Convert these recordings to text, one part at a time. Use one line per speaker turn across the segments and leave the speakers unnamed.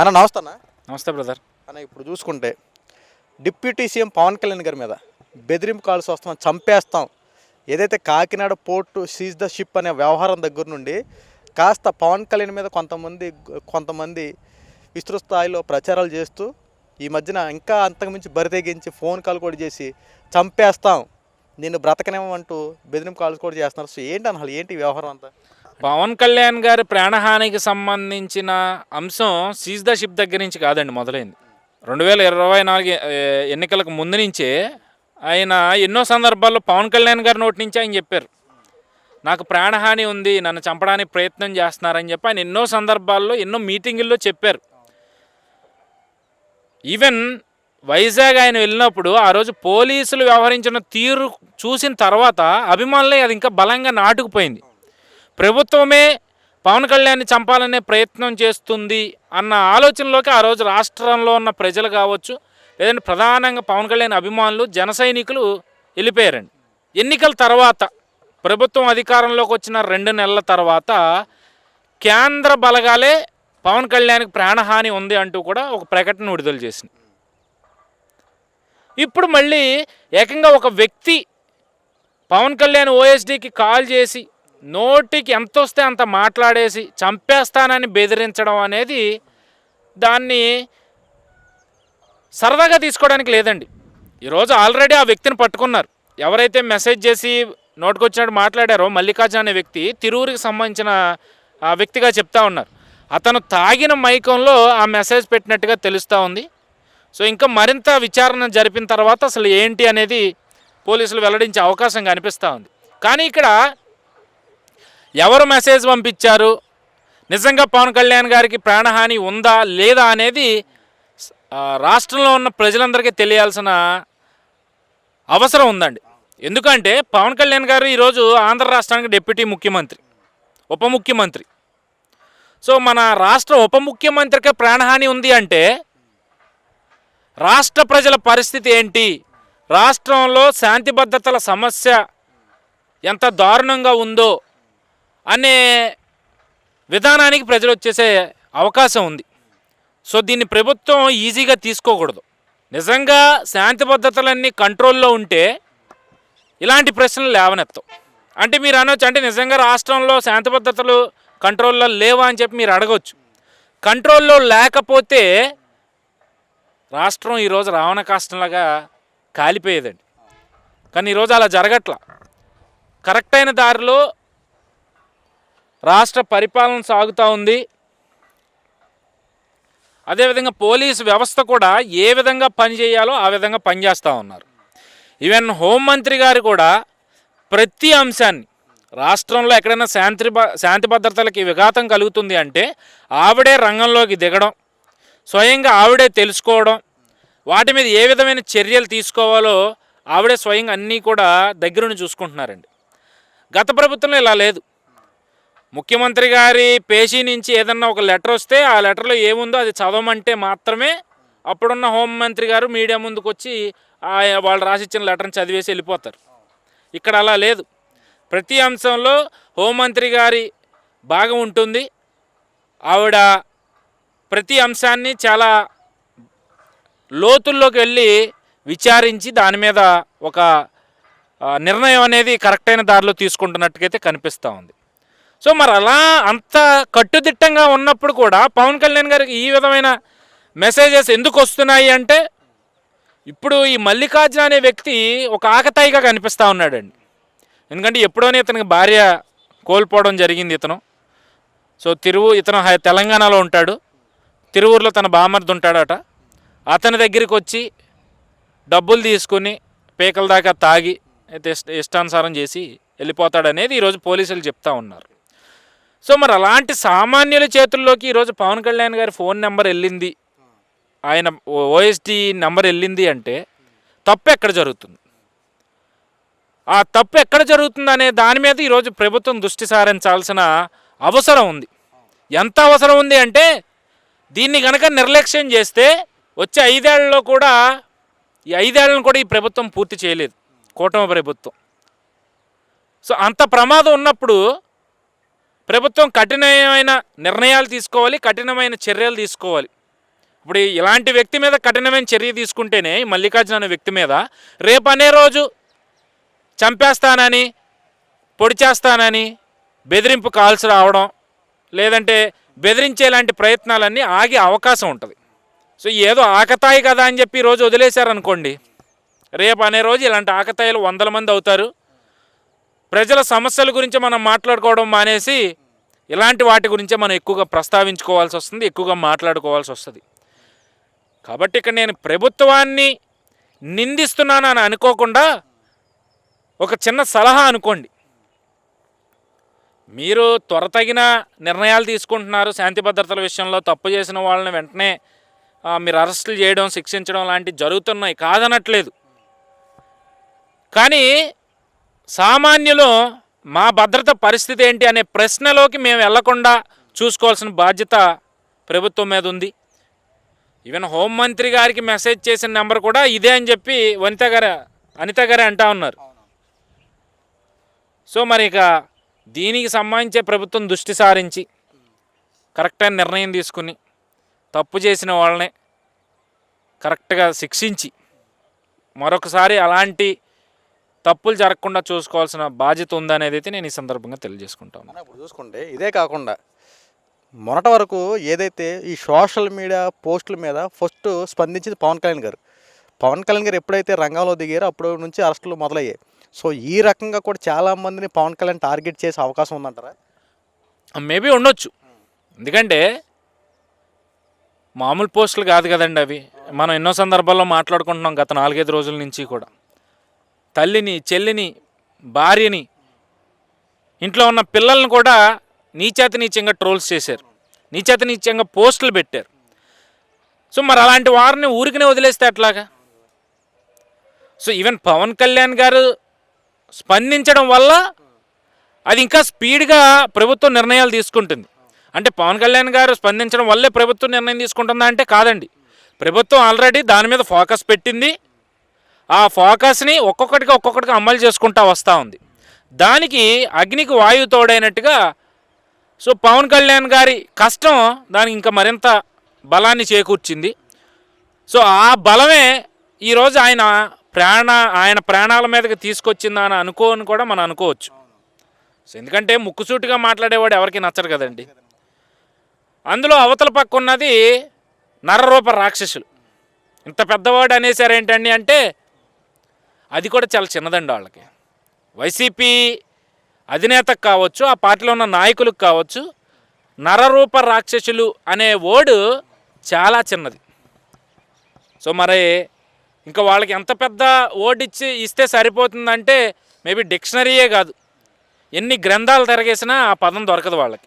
అన్న నమస్తే అన్న.
నమస్తే బ్రదర్
అన్న ఇప్పుడు చూసుకుంటే డిప్యూటీ సీఎం పవన్ కళ్యాణ్ గారి మీద బెదిరింపు కాల్స్ వస్తాం చంపేస్తాం. ఏదైతే Kakinada port seize the ship అనే వ్యవహారం దగ్గర నుండి కాస్త పవన్ కళ్యాణ్ మీద కొంతమంది కొంతమంది విస్తృత స్థాయిలో ప్రచారాలు చేస్తూ ఈ మధ్యన ఇంకా అంతకుమించి బరితెగించి ఫోన్ కాల్ కూడా చేసి చంపేస్తాం. నిన్ను బ్రతకనేమంటూ బెదిరింపు కాల్స్ కూడా చేస్తున్నారు. సో ఏంటి అసలు ఏంటి వ్యవహారం అంతా?
పవన్ కళ్యాణ్ గారి ప్రాణహానికి సంబంధించిన అంశం సీజ్ ద షిప్ దగ్గర నుంచి కాదండి మొదలైంది. రెండు వేల ఇరవై నాలుగు ఎన్నికలకు ముందు నుంచే ఆయన ఎన్నో సందర్భాల్లో పవన్ కళ్యాణ్ గారి నోటి నుంచి ఆయన చెప్పారు. నాకు ప్రాణహాని ఉంది నన్ను చంపడానికి ప్రయత్నం చేస్తున్నారని చెప్పి ఆయన ఎన్నో సందర్భాల్లో ఎన్నో మీటింగుల్లో చెప్పారు. ఈవెన్ వైజాగ్ ఆయన వెళ్ళినప్పుడు ఆ రోజు పోలీసులు వ్యవహరించిన తీరు చూసిన తర్వాత అభిమానులే అది ఇంకా బలంగా నాటుకుపోయింది. ప్రభుత్వమే పవన్ కళ్యాణ్ని చంపాలనే ప్రయత్నం చేస్తుంది అన్న ఆలోచనలోకి ఆ రోజు రాష్ట్రంలో ఉన్న ప్రజలు కావచ్చు లేదంటే ప్రధానంగా పవన్ కళ్యాణ్ అభిమానులు జన సైనికులు వెళ్ళిపోయారండి. ఎన్నికల తర్వాత ప్రభుత్వం అధికారంలోకి వచ్చిన రెండు నెలల తర్వాత కేంద్ర బలగాలే పవన్ కళ్యాణ్కి ప్రాణహాని ఉంది అంటూ కూడా ఒక ప్రకటన విడుదల చేసింది. ఇప్పుడు మళ్ళీ ఏకంగా ఒక వ్యక్తి పవన్ కళ్యాణ్ ఓఎస్డీకి కాల్ చేసి నోటికి ఎంత వస్తే అంత మాట్లాడేసి చంపేస్తానని బెదిరించడం అనేది దాన్ని సరదాగా తీసుకోవడానికి లేదండి. ఈరోజు ఆల్రెడీ ఆ వ్యక్తిని పట్టుకున్నారు. ఎవరైతే మెసేజ్ చేసి నోటుకొచ్చినట్టు మాట్లాడారో మల్లికార్జున అనే వ్యక్తి తిరువురికి సంబంధించిన ఆ వ్యక్తిగా చెప్తా ఉన్నారు. అతను తాగిన మైకంలో ఆ మెసేజ్ పెట్టినట్టుగా తెలుస్తూ ఉంది. సో ఇంకా మరింత విచారణ జరిపిన తర్వాత అసలు ఏంటి అనేది పోలీసులు వెల్లడించే అవకాశం కనిపిస్తూ ఉంది. కానీ ఇక్కడ ఎవరు మెసేజ్ పంపించారు? నిజంగా పవన్ కళ్యాణ్ గారికి ప్రాణహాని ఉందా లేదా అనేది రాష్ట్రంలో ఉన్న ప్రజలందరికీ తెలియాల్సిన అవసరం ఉందండి. ఎందుకంటే పవన్ కళ్యాణ్ గారు ఈరోజు ఆంధ్ర రాష్ట్రానికి డిప్యూటీ ముఖ్యమంత్రి ఉప ముఖ్యమంత్రి. సో మన రాష్ట్ర ఉప ముఖ్యమంత్రికి ప్రాణహాని ఉంది అంటే రాష్ట్ర ప్రజల పరిస్థితి ఏంటి? రాష్ట్రంలో శాంతి భద్రతల సమస్య ఎంత దారుణంగా ఉందో అనే విధానానికి ప్రజలు వచ్చేసే అవకాశం ఉంది. సో దీన్ని ప్రభుత్వం ఈజీగా తీసుకోకూడదు. నిజంగా శాంతి భద్రతలన్నీ కంట్రోల్లో ఉంటే ఇలాంటి ప్రశ్నలు లేవనెత్తాం అంటే మీరు అనొచ్చు అంటే నిజంగా రాష్ట్రంలో శాంతి భద్రతలు కంట్రోల్లో లేవా అని చెప్పి మీరు అడగవచ్చు కంట్రోల్లో లేకపోతే రాష్ట్రం ఈరోజు రావణ కాష్టంలాగా కాలిపోయేదండి. కానీ ఈరోజు అలా జరగట్ల. కరెక్ట్ అయిన దారిలో రాష్ట్ర పరిపాలన సాగుతూ ఉంది. అదేవిధంగా పోలీసు వ్యవస్థ కూడా ఏ విధంగా పనిచేయాలో ఆ విధంగా పనిచేస్తూ ఉన్నారు. ఈవెన్ హోంమంత్రి గారు కూడా ప్రతి అంశాన్ని రాష్ట్రంలో ఎక్కడైనా శాంతి శాంతి భద్రతలకి విఘాతం కలుగుతుంది అంటే ఆవిడే రంగంలోకి దిగడం స్వయంగా ఆవిడే తెలుసుకోవడం వాటి మీద ఏ విధమైన చర్యలు తీసుకోవాలో ఆవిడే స్వయంగా అన్నీ కూడా దగ్గరుండి చూసుకుంటున్నారండి. గత ప్రభుత్వంలో ఇలా లేదు. ముఖ్యమంత్రి గారి పేషీ నుంచి ఏదన్నా ఒక లెటర్ వస్తే ఆ లెటర్లో ఏముందో అది చదవమంటే మాత్రమే అప్పుడున్న హోంమంత్రి గారు మీడియా ముందుకు వచ్చి వాళ్ళు రాసిచ్చిన లెటర్ని చదివేసి వెళ్ళిపోతారు. ఇక్కడ అలా లేదు. ప్రతి అంశంలో హోంమంత్రి గారి భాగం ఉంటుంది. ఆవిడ ప్రతి అంశాన్ని చాలా లోతుల్లోకి వెళ్ళి విచారించి దాని మీద ఒక నిర్ణయం అనేది కరెక్ట్ అయిన దారిలో తీసుకుంటున్నట్టుకైతే కనిపిస్తూ ఉంది. సో మరి అలా అంత కట్టుదిట్టంగా ఉన్నప్పుడు కూడా పవన్ కళ్యాణ్ గారికి ఈ విధమైన మెసేజెస్ ఎందుకు వస్తున్నాయి అంటే ఇప్పుడు ఈ మల్లికార్జున అనే వ్యక్తి ఒక ఆకతాయిగా కనిపిస్తూ ఉన్నాడండి. ఎందుకంటే ఎప్పుడోనే ఇతనికి భార్య కోల్పోవడం జరిగింది ఇతను. సో తిరువు ఇతను హై- తెలంగాణలో ఉంటాడు. తిరువూరులో తన బామర్ది ఉంటాడట. అతని దగ్గరికి వచ్చి డబ్బులు తీసుకుని పేకల దాకా తాగి అయితే ఇష్టానుసారం చేసి వెళ్ళిపోతాడనేది ఈరోజు పోలీసులు చెప్తా ఉన్నారు. సో మరి అలాంటి సామాన్యుల చేతుల్లోకి ఈరోజు పవన్ కళ్యాణ్ గారి ఫోన్ నెంబర్ వెళ్ళింది. ఆయన ఓఎస్డి నెంబర్ వెళ్ళింది అంటే తప్పు ఎక్కడ జరుగుతుంది? ఆ తప్పు ఎక్కడ జరుగుతుంది అనే దాని మీద ఈరోజు ప్రభుత్వం దృష్టి సారించాల్సిన అవసరం ఉంది. ఎంత అవసరం ఉంది అంటే దీన్ని కనుక నిర్లక్ష్యం చేస్తే వచ్చే ఐదేళ్ళలో కూడా ఈ ఐదేళ్ళను కూడా ఈ ప్రభుత్వం పూర్తి చేయలేదు. కూటమి ప్రభుత్వం. సో అంత ప్రమాదం ఉన్నప్పుడు ప్రభుత్వం కఠినమైన నిర్ణయాలు తీసుకోవాలి కఠినమైన చర్యలు తీసుకోవాలి. ఇప్పుడు ఇలాంటి వ్యక్తి మీద కఠినమైన చర్య తీసుకుంటేనే ఈ మల్లికార్జున అనే వ్యక్తి మీద రేపు అనే రోజు చంపేస్తానని పొడి చేస్తానని బెదిరింపు కాల్స్ రావడం లేదంటే బెదిరించేలాంటి ప్రయత్నాలన్నీ ఆగే అవకాశం ఉంటుంది. సో ఏదో ఆకతాయి కదా అని చెప్పి ఈ రోజు వదిలేశారనుకోండి రేపు అనే రోజు ఇలాంటి ఆకతాయిలు వందల మంది అవుతారు. ప్రజల సమస్యల గురించి మనం మాట్లాడుకోవడం మానేసి ఇలాంటి వాటి గురించే మనం ఎక్కువగా ప్రస్తావించుకోవాల్సి వస్తుంది ఎక్కువగా మాట్లాడుకోవాల్సి వస్తుంది. కాబట్టి ఇక్కడ నేను ప్రభుత్వాన్ని నిందిస్తున్నాను అని అనుకోకుండా ఒక చిన్న సలహా అనుకోండి. మీరు త్వరతగిన నిర్ణయాలు తీసుకుంటున్నారు శాంతి భద్రతల విషయంలో తప్పు చేసిన వాళ్ళని వెంటనే మీరు అరెస్టులు చేయడం శిక్షించడం లాంటివి జరుగుతున్నాయి కాదనట్లేదు. కానీ సామాన్యులు మా భద్రత పరిస్థితి ఏంటి అనే ప్రశ్నలోకి మేము వెళ్ళకుండా చూసుకోవాల్సిన బాధ్యత ప్రభుత్వం మీద ఉంది. ఈవెన్ హోంమంత్రి గారికి మెసేజ్ చేసిన నెంబర్ కూడా ఇదే అని చెప్పి వనిత గారు అనిత గారే అంటా ఉన్నారు. సో మరి ఇక దీనికి సంబంధించే ప్రభుత్వం దృష్టి సారించి కరెక్ట్ అయిన నిర్ణయం తీసుకుని తప్పు చేసిన వాళ్ళని కరెక్ట్గా శిక్షించి మరొకసారి అలాంటి తప్పులు జరగకుండా చూసుకోవాల్సిన బాధ్యత ఉందనేది అయితే నేను ఈ సందర్భంగా తెలియజేసుకుంటాను
ఇప్పుడు చూసుకుంటే ఇదే కాకుండా మొన్నటి వరకు ఏదైతే ఈ సోషల్ మీడియా పోస్టుల మీద ఫస్ట్ స్పందించింది పవన్ కళ్యాణ్ గారు. పవన్ కళ్యాణ్ గారు ఎప్పుడైతే రంగంలో దిగారో అప్పుడు నుంచి అరెస్టులు మొదలయ్యాయి. సో ఈ రకంగా కూడా చాలా మందిని పవన్ కళ్యాణ్ టార్గెట్ చేసే అవకాశం ఉందంటారా?
మేబీ ఉండొచ్చు. ఎందుకంటే మామూలు పోస్టులు కాదు కదండి అవి. మనం ఎన్నో సందర్భాల్లో మాట్లాడుకుంటున్నాం గత నాలుగైదు రోజుల నుంచి కూడా. తల్లిని చెల్లిని భార్యని ఇంట్లో ఉన్న పిల్లల్ని కూడా నీచేత నీచంగా ట్రోల్స్ చేశారు. నీచేత నీచంగా పోస్టులు పెట్టారు. సో మరి అలాంటి వారిని ఊరికినే వదిలేస్తే ఎట్లాగా? సో ఈవెన్ పవన్ కళ్యాణ్ గారు స్పందించడం వల్ల అది ఇంకా స్పీడ్గా ప్రభుత్వం నిర్ణయాలు తీసుకుంటుంది. అంటే పవన్ కళ్యాణ్ గారు స్పందించడం వల్లే ప్రభుత్వం నిర్ణయం తీసుకుంటుందా అంటే కాదండి. ప్రభుత్వం ఆల్రెడీ దాని మీద ఫోకస్ పెట్టింది. ఆ ఫోకస్ని ఒక్కొక్కటిగా ఒక్కొక్కటిగా అమలు చేసుకుంటా వస్తూ ఉంది. దానికి అగ్నికి వాయువు తోడైనట్టుగా సో పవన్ కళ్యాణ్ గారి కష్టం దానికి ఇంకా మరింత బలాన్ని చేకూర్చింది. సో ఆ బలమే ఈరోజు ఆయన ప్రాణ ఆయన ప్రాణాల మీదకి తీసుకొచ్చిందా అని అనుకోని కూడా మనం అనుకోవచ్చు. సో ఎందుకంటే ముక్కుసూటిగా మాట్లాడేవాడు ఎవరికి నచ్చరు కదండి. అందులో అవతల పక్క ఉన్నది నరరూప రాక్షసులు. ఇంత పెద్దవాడు అనేసారు ఏంటండి అంటే అది కూడా చాలా చిన్నదండి వాళ్ళకి. వైసీపీ అధినేతకు కావచ్చు ఆ పార్టీలో ఉన్న నాయకులకు కావచ్చు నరరూప రాక్షసులు అనే ఓడు చాలా చిన్నది. సో మరి ఇంకా వాళ్ళకి ఎంత పెద్ద వర్డ్ ఇచ్చి ఇస్తే సరిపోతుందంటే మేబీ డిక్షనరీయే కాదు. ఎన్ని గ్రంథాలు తిరగేసినా ఆ పదం దొరకదు వాళ్ళకి.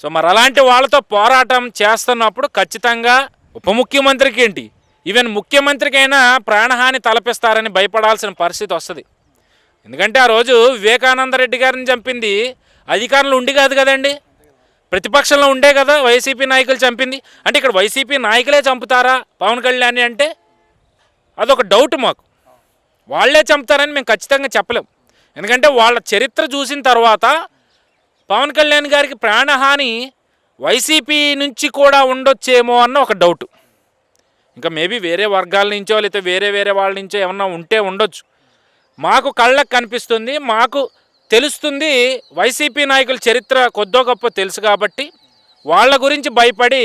సో మరి అలాంటి వాళ్ళతో పోరాటం చేస్తున్నప్పుడు ఖచ్చితంగా ఉప ముఖ్యమంత్రికి ఏంటి? ఈవెన్ ముఖ్యమంత్రికైనా ప్రాణహాని తలపిస్తారని భయపడాల్సిన పరిస్థితి వస్తుంది. ఎందుకంటే ఆ రోజు వివేకానంద రెడ్డి గారిని చంపింది అధికారంలో ఉండి కాదు కదండి. ప్రతిపక్షంలో ఉండే కదా వైసీపీ నాయకులు చంపింది. అంటే ఇక్కడ వైసీపీ నాయకులే చంపుతారా పవన్ కళ్యాణ్ అంటే? అదొక డౌట్ మాకు. వాళ్ళే చంపుతారని మేము ఖచ్చితంగా చెప్పలేం. ఎందుకంటే వాళ్ళ చరిత్ర చూసిన తర్వాత పవన్ కళ్యాణ్ గారికి ప్రాణహాని వైసీపీ నుంచి కూడా ఉండొచ్చేమో అన్న ఒక డౌట్. ఇంకా మేబీ వేరే వర్గాల నుంచో లేకపోతే వేరే వేరే వాళ్ళ నుంచో ఏమన్నా ఉంటే ఉండొచ్చు. మాకు కళ్ళకు కనిపిస్తుంది మాకు తెలుస్తుంది వైసీపీ నాయకుల చరిత్ర కొద్దో గొప్ప తెలుసు కాబట్టి వాళ్ళ గురించి భయపడి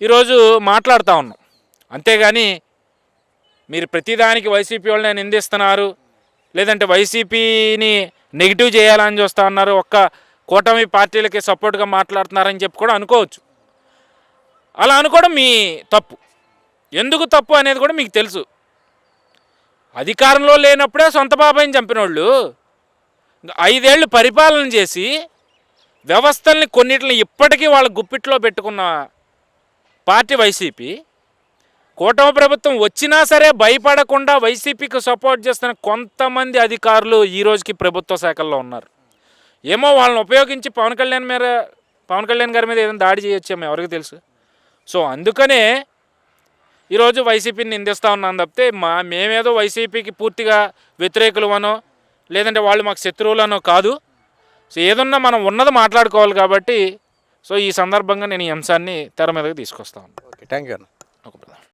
ఈరోజు మాట్లాడుతూ ఉన్నాం. అంతేగాని మీరు ప్రతిదానికి వైసీపీ వాళ్ళని నిందిస్తున్నారు లేదంటే వైసీపీని నెగిటివ్ చేయాలని చూస్తూ ఉన్నారు ఒక్క కూటమి పార్టీలకి సపోర్ట్గా మాట్లాడుతున్నారని చెప్పి కూడా అనుకోవచ్చు. అలా అనుకోవడం మీ తప్పు. ఎందుకు తప్పు అనేది కూడా మీకు తెలుసు. అధికారంలో లేనప్పుడే సొంత బాబాయిని చంపినోళ్ళు ఐదేళ్ళు పరిపాలన చేసి వ్యవస్థల్ని కొన్నిటిని ఇప్పటికీ వాళ్ళ గుప్పిట్లో పెట్టుకున్న పార్టీ వైసీపీ కూటమి ప్రభుత్వం వచ్చినా సరే భయపడకుండా వైసీపీకి సపోర్ట్ చేస్తున్న కొంతమంది అధికారులు ఈ రోజుకి ప్రభుత్వ శాఖల్లో ఉన్నారు. ఏమో వాళ్ళని ఉపయోగించి పవన్ కళ్యాణ్ మీద పవన్ కళ్యాణ్ గారి మీద ఏదైనా దాడి చేయొచ్చేమో ఎవరికి తెలుసు. సో అందుకనే ఈరోజు వైసీపీని నిందిస్తూ ఉన్నాను తప్పితే మా మేమేదో వైసీపీకి పూర్తిగా వ్యతిరేకులమనో లేదంటే వాళ్ళు మాకు శత్రువులనో కాదు. సో ఏదన్నా మనం ఉన్నది మాట్లాడుకోవాలి కాబట్టి సో ఈ సందర్భంగా నేను ఈ అంశాన్ని తెర మీదకి తీసుకొస్తాను
ఓకే థ్యాంక్ యూ అన్న.